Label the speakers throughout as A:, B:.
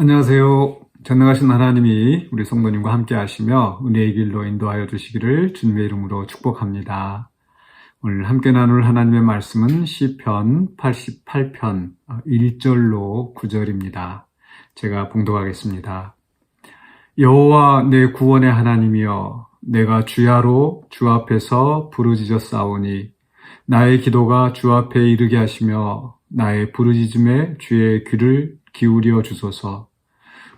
A: 안녕하세요. 전능하신 하나님이 우리 성도님과 함께 하시며 은혜의 길로 인도하여 주시기를 주님의 이름으로 축복합니다. 오늘 함께 나눌 하나님의 말씀은 시편 88편 1절로 9절입니다. 제가 봉독하겠습니다. 여호와 내 구원의 하나님이여 내가 주야로 주 앞에서 부르짖어 싸우니 나의 기도가 주 앞에 이르게 하시며 나의 부르짖음에 주의 귀를 기울여 주소서.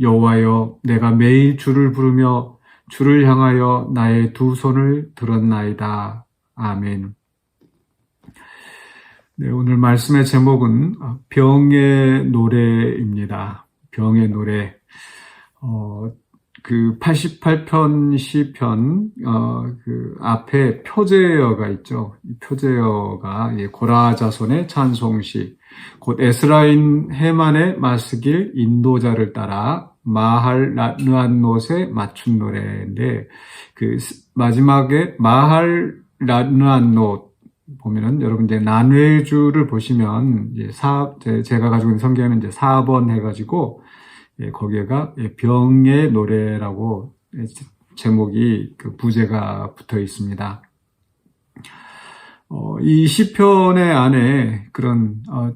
A: 여호와여 내가 매일 주를 부르며 주를 향하여 나의 두 손을 들었나이다. 아멘. 네, 오늘 말씀의 제목은 병의 노래입니다. 병의 노래. 어, 그 88편 시편 어, 그 앞에 표제어가 있죠. 이 표제어가 예, 고라 자손의 찬송시, 곧 에스라인 해만의 마스길 인도자를 따라 마할 라누안노의 맞춘 노래인데 그 마지막에 마할 라누안노 보면은 여러분 이제 난외주를 보시면 이제 사 제가 가지고 있는 성경에는 이제 4번 해가지고 예, 거기에가 예, 병의 노래라고 제목이 그 부제가 붙어 있습니다. 어, 이 시편의 안에 그런 어,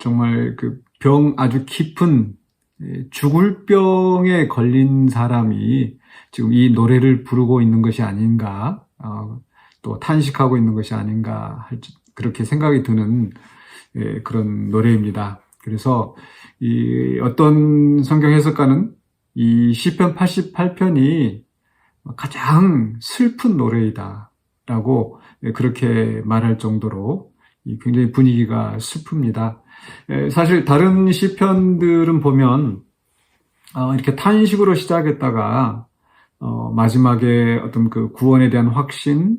A: 정말 그 병 아주 깊은 예, 죽을 병에 걸린 사람이 지금 이 노래를 부르고 있는 것이 아닌가, 어, 또 탄식하고 있는 것이 아닌가 그렇게 생각이 드는 예, 그런 노래입니다. 그래서 이 어떤 성경 해석가는 이 시편 88편이 가장 슬픈 노래이다라고 그렇게 말할 정도로 굉장히 분위기가 슬픕니다. 사실 다른 시편들은 보면 어, 이렇게 탄식으로 시작했다가 어, 마지막에 어떤 그 구원에 대한 확신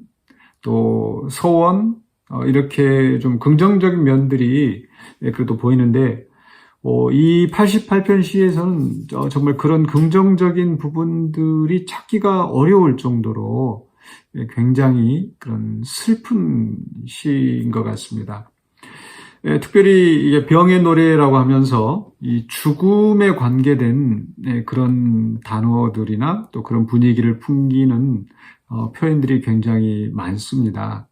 A: 또 소원 어, 이렇게 좀 긍정적인 면들이 그래도 보이는데 어, 이 88편 시에서는 정말 그런 긍정적인 부분들이 찾기가 어려울 정도로 굉장히 그런 슬픈 시인 것 같습니다. 예, 특별히 이게 병의 노래라고 하면서 이 죽음에 관계된 예, 그런 단어들이나 또 그런 분위기를 풍기는 어, 표현들이 굉장히 많습니다.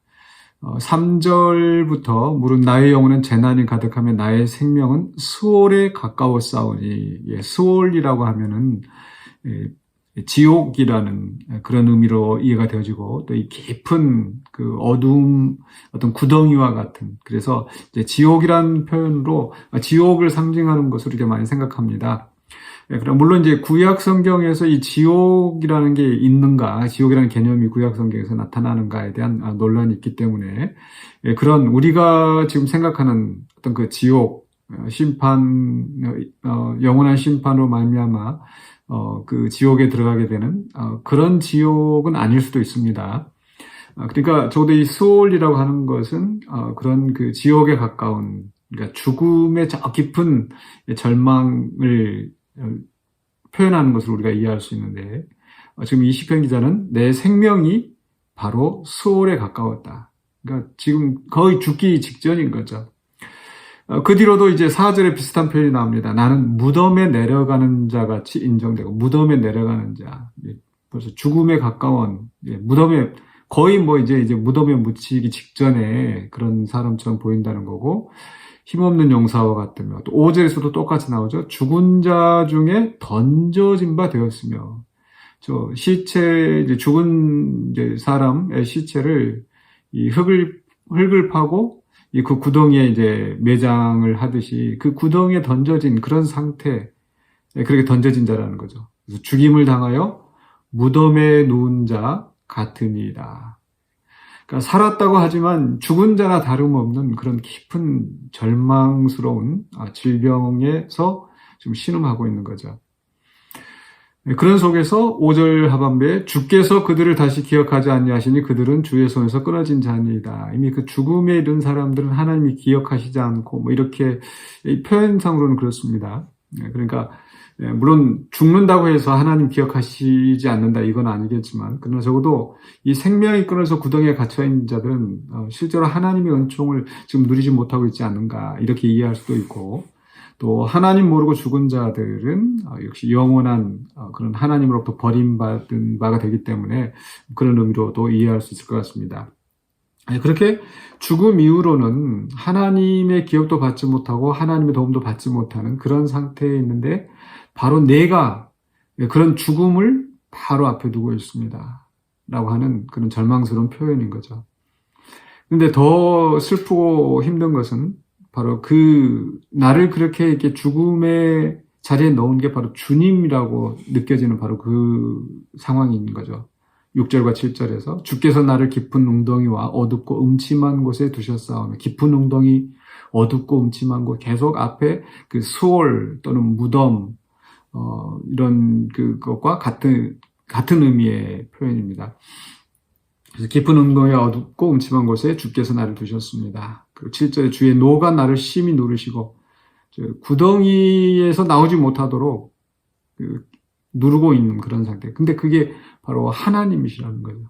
A: 3절부터 어, 물은 나의 영혼은 재난이 가득하며 나의 생명은 수월에 가까워 싸우니 예, 수월이라고 하면은 예, 지옥이라는 그런 의미로 이해가 되어지고 또 이 깊은 그 어두움 어떤 구덩이와 같은 그래서 지옥이라는 표현으로 지옥을 상징하는 것으로 이렇게 많이 생각합니다. 예, 그럼 물론 이제 구약 성경에서 이 지옥이라는 게 있는가, 지옥이라는 개념이 구약 성경에서 나타나는가에 대한 아, 논란이 있기 때문에 예, 그런 우리가 지금 생각하는 어떤 그 지옥 어, 심판 어, 영원한 심판으로 말미암아 어, 그 지옥에 들어가게 되는 어, 그런 지옥은 아닐 수도 있습니다. 어, 그러니까 저도 이 수올이라고 하는 것은 어, 그런 그 지옥에 가까운 그러니까 죽음의 저 깊은 절망을 어, 표현하는 것을 우리가 이해할 수 있는데 어, 지금 이 시편 기자는 내 생명이 바로 수월에 가까웠다. 그러니까 지금 거의 죽기 직전인 거죠. 어, 그 뒤로도 이제 4절에 비슷한 표현이 나옵니다. 나는 무덤에 내려가는 자 같이 인정되고 무덤에 내려가는 자. 벌써 죽음에 가까운 무덤에 거의 뭐 이제 이제 무덤에 묻히기 직전에 그런 사람처럼 보인다는 거고 힘없는 용사와 같으며 또 5절에서도 똑같이 나오죠. 죽은 자 중에 던져진 바 되었으며 저 시체, 이제 죽은 이제 사람의 시체를 이 흙을, 흙을 파고 이 그 구덩이에 이제 매장을 하듯이 그 구덩이에 던져진 그런 상태, 예, 그렇게 던져진 자라는 거죠. 죽임을 당하여 무덤에 누운 자 같으니라. 그러니까 살았다고 하지만 죽은 자나 다름없는 그런 깊은 절망스러운 아, 질병에서 지금 신음하고 있는 거죠. 네, 그런 속에서 5절 하반부에 주께서 그들을 다시 기억하지 아니하시니 그들은 주의 손에서 끊어진 자니이다. 이미 그 죽음에 이른 사람들은 하나님이 기억하시지 않고 뭐 이렇게 표현상으로는 그렇습니다. 네, 그러니까 네, 물론 죽는다고 해서 하나님 기억하시지 않는다 이건 아니겠지만 그러나 적어도 이 생명이 끊어서 구덩이에 갇혀 있는 자들은 어, 실제로 하나님의 은총을 지금 누리지 못하고 있지 않는가 이렇게 이해할 수도 있고 또 하나님 모르고 죽은 자들은 어, 역시 영원한 어, 그런 하나님으로부터 버림받은 바가 되기 때문에 그런 의미로도 이해할 수 있을 것 같습니다. 네, 그렇게 죽음 이후로는 하나님의 기억도 받지 못하고 하나님의 도움도 받지 못하는 그런 상태에 있는데 바로 내가 그런 죽음을 바로 앞에 두고 있습니다. 라고 하는 그런 절망스러운 표현인 거죠. 근데 더 슬프고 힘든 것은 바로 그 나를 그렇게 이렇게 죽음의 자리에 넣은 게 바로 주님이라고 느껴지는 바로 그 상황인 거죠. 6절과 7절에서 주께서 나를 깊은 웅덩이와 어둡고 음침한 곳에 두셨사오며 깊은 웅덩이 어둡고 음침한 곳 계속 앞에 그 수월 또는 무덤 어, 이런 그것과 같은 같은 의미의 표현입니다. 그래서 깊은 웅덩이 어둡고 음침한 곳에 주께서 나를 두셨습니다. 그리고 7절에 주의 노가 나를 심히 누르시고 구덩이에서 나오지 못하도록 그 누르고 있는 그런 상태. 근데 그게 바로 하나님이시라는 거죠.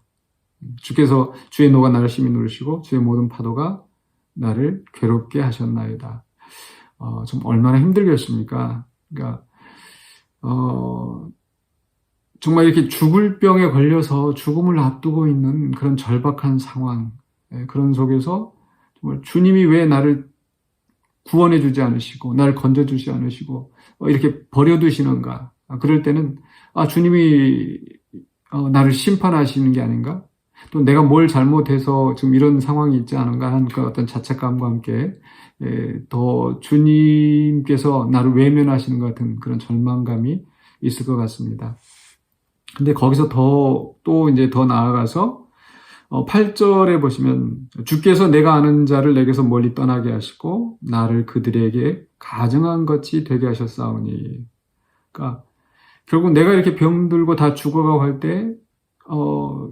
A: 주께서 주의 노가 나를 심히 누르시고 주의 모든 파도가 나를 괴롭게 하셨나이다. 어, 좀 얼마나 힘들겠습니까? 그러니까 어, 정말 이렇게 죽을 병에 걸려서 죽음을 앞두고 있는 그런 절박한 상황, 예, 그런 속에서 주님이 왜 나를 구원해 주지 않으시고, 나를 건져 주지 않으시고, 어, 이렇게 버려 두시는가. 아, 그럴 때는, 아, 주님이 어, 나를 심판하시는 게 아닌가? 또 내가 뭘 잘못해서 지금 이런 상황이 있지 않은가 하는 그 어떤 자책감과 함께 예, 더 주님께서 나를 외면하시는 것 같은 그런 절망감이 있을 것 같습니다. 근데 거기서 더, 또 이제 더 나아가서 8절에 어, 보시면 주께서 내가 아는 자를 내게서 멀리 떠나게 하시고 나를 그들에게 가증한 것이 되게 하셨사오니. 그러니까 결국 내가 이렇게 병들고 다 죽어가고 할 때, 어,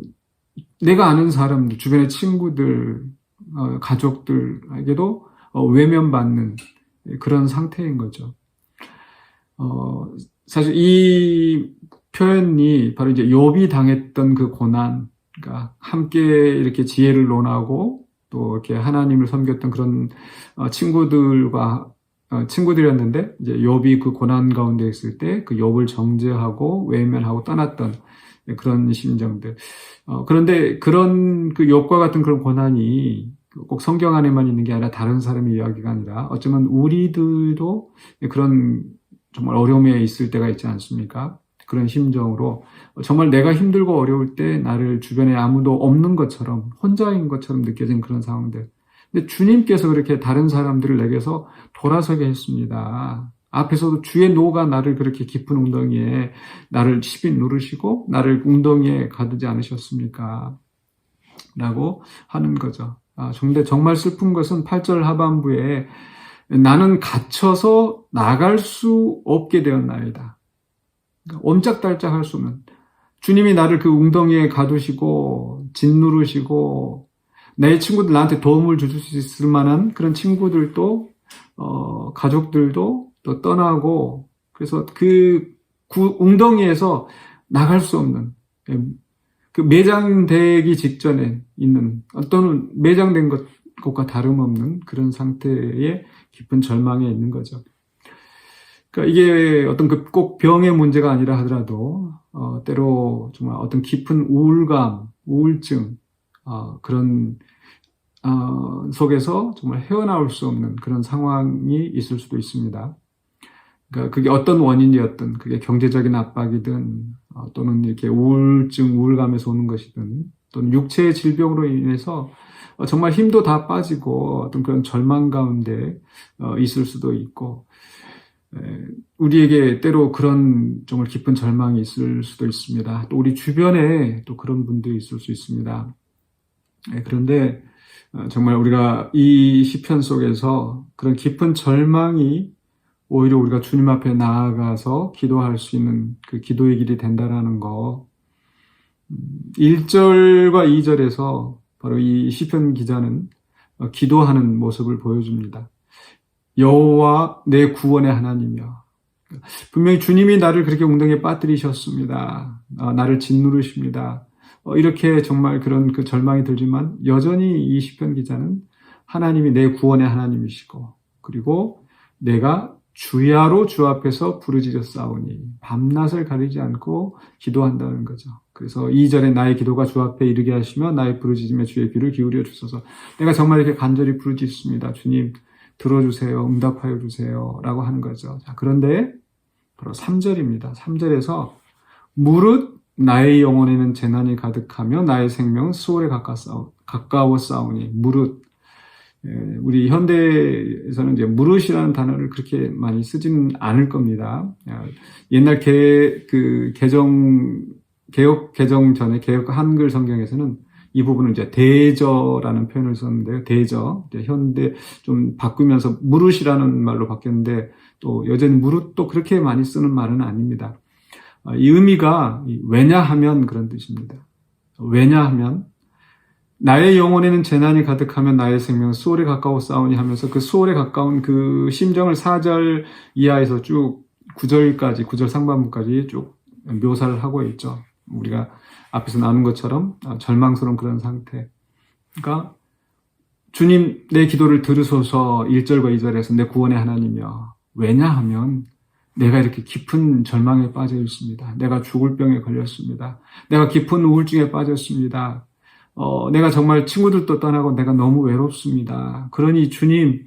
A: 내가 아는 사람들, 주변의 친구들, 어, 가족들에게도 어, 외면받는 그런 상태인 거죠. 어, 사실 이 표현이 바로 이제 욥이 당했던 그 고난, 그러니까 함께 이렇게 지혜를 논하고 또 이렇게 하나님을 섬겼던 그런 어, 친구들과 어, 친구들이었는데 이제 욥이 그 고난 가운데 있을 때 그 욥을 정죄하고 외면하고 떠났던 그런 심정들. 어, 그런데 그런 그 욥과 같은 그런 고난이 꼭 성경 안에만 있는 게 아니라 다른 사람의 이야기가 아니라 어쩌면 우리들도 그런 정말 어려움에 있을 때가 있지 않습니까? 그런 심정으로 정말 내가 힘들고 어려울 때 나를 주변에 아무도 없는 것처럼 혼자인 것처럼 느껴진 그런 상황들. 근데 주님께서 그렇게 다른 사람들을 내게서 돌아서게 했습니다. 앞에서도 주의 노가 나를 그렇게 깊은 웅덩이에 나를 십이 누르시고 나를 웅덩이에 가두지 않으셨습니까? 라고 하는 거죠. 아, 근데 정말 슬픈 것은 8절 하반부에 나는 갇혀서 나갈 수 없게 되었나이다. 옴짝달짝 할 수는 주님이 나를 그 웅덩이에 가두시고 짓누르시고 내 친구들 나한테 도움을 줄 수 있을 만한 그런 친구들도 어, 가족들도 또 떠나고 그래서 그 구, 웅덩이에서 나갈 수 없는 예, 그 매장되기 직전에 있는 또는 매장된 것, 것과 다름없는 그런 상태의 깊은 절망에 있는 거죠. 그러니까 이게 어떤 그 꼭 병의 문제가 아니라 하더라도 어, 때로 정말 어떤 깊은 우울감, 우울증 어, 그런 어, 속에서 정말 헤어나올 수 없는 그런 상황이 있을 수도 있습니다. 그러니까 그게 어떤 원인이었든, 그게 경제적인 압박이든, 어, 또는 이렇게 우울증, 우울감에서 오는 것이든, 또는 육체의 질병으로 인해서 어, 정말 힘도 다 빠지고 어떤 그런 절망 가운데 어, 있을 수도 있고, 에, 우리에게 때로 그런 정말 깊은 절망이 있을 수도 있습니다. 또 우리 주변에 또 그런 분들이 있을 수 있습니다. 에, 그런데 어, 정말 우리가 이 시편 속에서 그런 깊은 절망이 오히려 우리가 주님 앞에 나아가서 기도할 수 있는 그 기도의 길이 된다라는 거. 1절과 2절에서 바로 이 시편 기자는 어, 기도하는 모습을 보여줍니다. 여호와 내 구원의 하나님이여. 분명히 주님이 나를 그렇게 웅덩이에 빠뜨리셨습니다. 어, 나를 짓누르십니다. 어, 이렇게 정말 그런 그 절망이 들지만 여전히 이 시편 기자는 하나님이 내 구원의 하나님이시고 그리고 내가 주야로 주 앞에서 부르짖어 싸우니 밤낮을 가리지 않고 기도한다는 거죠. 그래서 2절에 나의 기도가 주 앞에 이르게 하시며 나의 부르짖음에 주의 귀를 기울여 주소서. 내가 정말 이렇게 간절히 부르짖습니다. 주님 들어주세요. 응답하여 주세요. 라고 하는 거죠. 자, 그런데 바로 3절입니다. 3절에서 무릇 나의 영혼에는 재난이 가득하며 나의 생명은 수월에 가까워 싸우니 무릇 예, 우리 현대에서는 이제 무릇이라는 단어를 그렇게 많이 쓰지는 않을 겁니다. 옛날 개, 그 개정, 개혁 개정 전에 개혁 한글 성경에서는 이 부분을 이제 대저라는 표현을 썼는데요. 대저. 현대 좀 바꾸면서 무릇이라는 말로 바뀌었는데 또 여전히 무릇도 그렇게 많이 쓰는 말은 아닙니다. 아, 이 의미가 왜냐하면 그런 뜻입니다. 왜냐하면 나의 영혼에는 재난이 가득하면 나의 생명 수월에 가까워 싸우니 하면서 그 수월에 가까운 그 심정을 4절 이하에서 쭉 9절까지 9절 상반부까지 쭉 묘사를 하고 있죠. 우리가 앞에서 나눈 것처럼 아, 절망스러운 그런 상태. 그러니까 주님 내 기도를 들으소서 1절과 2절에서 내 구원의 하나님이여. 왜냐하면 내가 이렇게 깊은 절망에 빠져 있습니다. 내가 죽을 병에 걸렸습니다. 내가 깊은 우울증에 빠졌습니다. 어, 내가 정말 친구들도 떠나고 내가 너무 외롭습니다. 그러니 주님, 어,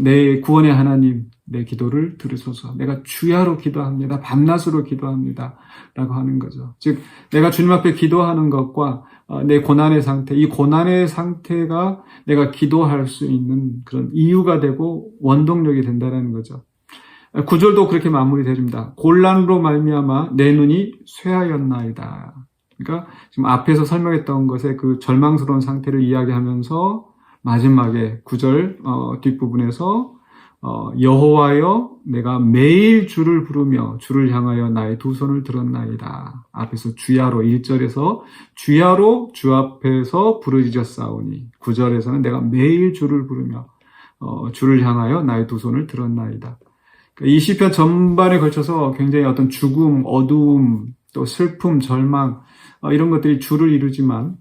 A: 내 구원의 하나님, 내 기도를 들으소서. 내가 주야로 기도합니다. 밤낮으로 기도합니다. 라고 하는 거죠. 즉, 내가 주님 앞에 기도하는 것과 어, 내 고난의 상태, 이 고난의 상태가 내가 기도할 수 있는 그런 이유가 되고 원동력이 된다는 거죠. 구절도 그렇게 마무리됩니다. 곤란으로 말미암아 내 눈이 쇠하였나이다. 그러니까 지금 앞에서 설명했던 것의 그 절망스러운 상태를 이야기하면서 마지막에 구절 어, 뒷부분에서 어, 여호와여 내가 매일 주를 부르며 주를 향하여 나의 두 손을 들었나이다. 앞에서 주야로 1절에서 주야로 주 앞에서 부르짖었사오니 9절에서는 내가 매일 주를 부르며 어, 주를 향하여 나의 두 손을 들었나이다. 그러니까 이 시편 전반에 걸쳐서 굉장히 어떤 죽음, 어두움, 또 슬픔, 절망 어, 이런 것들이 주를 이루지만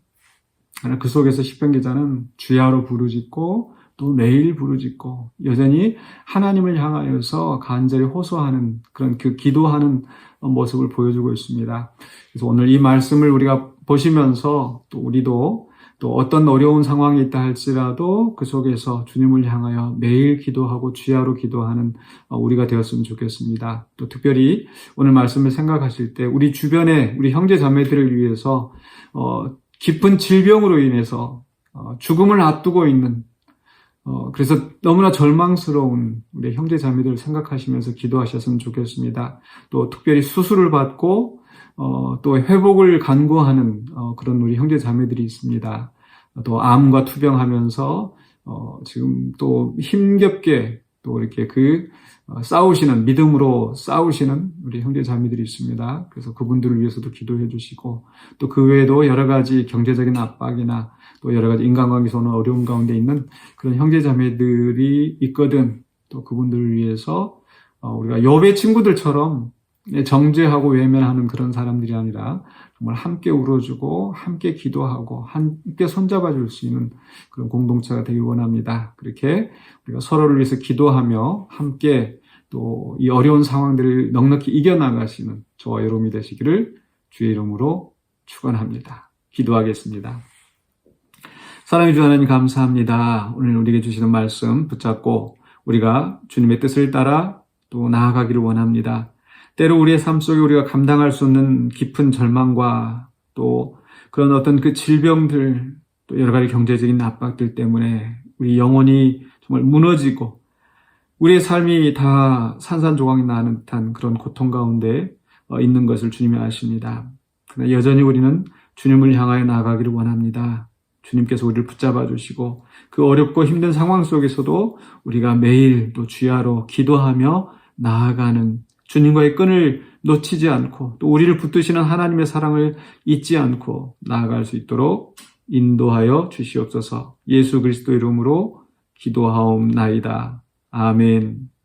A: 그 속에서 시편 기자는 주야로 부르짖고 또 매일 부르짖고 여전히 하나님을 향하여서 간절히 호소하는 그런 그 기도하는 모습을 보여주고 있습니다. 그래서 오늘 이 말씀을 우리가 보시면서 또 우리도 또 어떤 어려운 상황이 있다 할지라도 그 속에서 주님을 향하여 매일 기도하고 주야로 기도하는 우리가 되었으면 좋겠습니다. 또 특별히 오늘 말씀을 생각하실 때 우리 주변에 우리 형제 자매들을 위해서 어, 깊은 질병으로 인해서 어, 죽음을 앞두고 있는 어, 그래서 너무나 절망스러운 우리 형제 자매들을 생각하시면서 기도하셨으면 좋겠습니다. 또 특별히 수술을 받고 어, 또 회복을 간구하는 어, 그런 우리 형제 자매들이 있습니다. 또 암과 투병하면서 어, 지금 또 힘겹게 또 이렇게 그 어, 싸우시는 믿음으로 싸우시는 우리 형제 자매들이 있습니다. 그래서 그분들을 위해서도 기도해 주시고 또 그 외에도 여러 가지 경제적인 압박이나 또 여러 가지 인간관계에서 오는 어려움 가운데 있는 그런 형제 자매들이 있거든. 또 그분들을 위해서 어, 우리가 여배 친구들처럼 정죄하고 외면하는 그런 사람들이 아니라 정말 함께 울어주고 함께 기도하고 함께 손잡아 줄 수 있는 그런 공동체가 되길 원합니다. 그렇게 우리가 서로를 위해서 기도하며 함께 또 이 어려운 상황들을 넉넉히 이겨나가시는 저와 여러분이 되시기를 주의 이름으로 축원합니다. 기도하겠습니다. 사랑해 주 하나님 감사합니다. 오늘 우리에게 주시는 말씀 붙잡고 우리가 주님의 뜻을 따라 또 나아가기를 원합니다. 때로 우리의 삶 속에 우리가 감당할 수 없는 깊은 절망과 또 그런 어떤 그 질병들 또 여러 가지 경제적인 압박들 때문에 우리 영혼이 정말 무너지고 우리의 삶이 다 산산조각이 나는 듯한 그런 고통 가운데 어, 있는 것을 주님이 아십니다. 그러나 여전히 우리는 주님을 향하여 나아가기를 원합니다. 주님께서 우리를 붙잡아 주시고 그 어렵고 힘든 상황 속에서도 우리가 매일 또 주야로 기도하며 나아가는 주님과의 끈을 놓치지 않고 또 우리를 붙드시는 하나님의 사랑을 잊지 않고 나아갈 수 있도록 인도하여 주시옵소서 예수 그리스도 이름으로 기도하옵나이다. 아멘.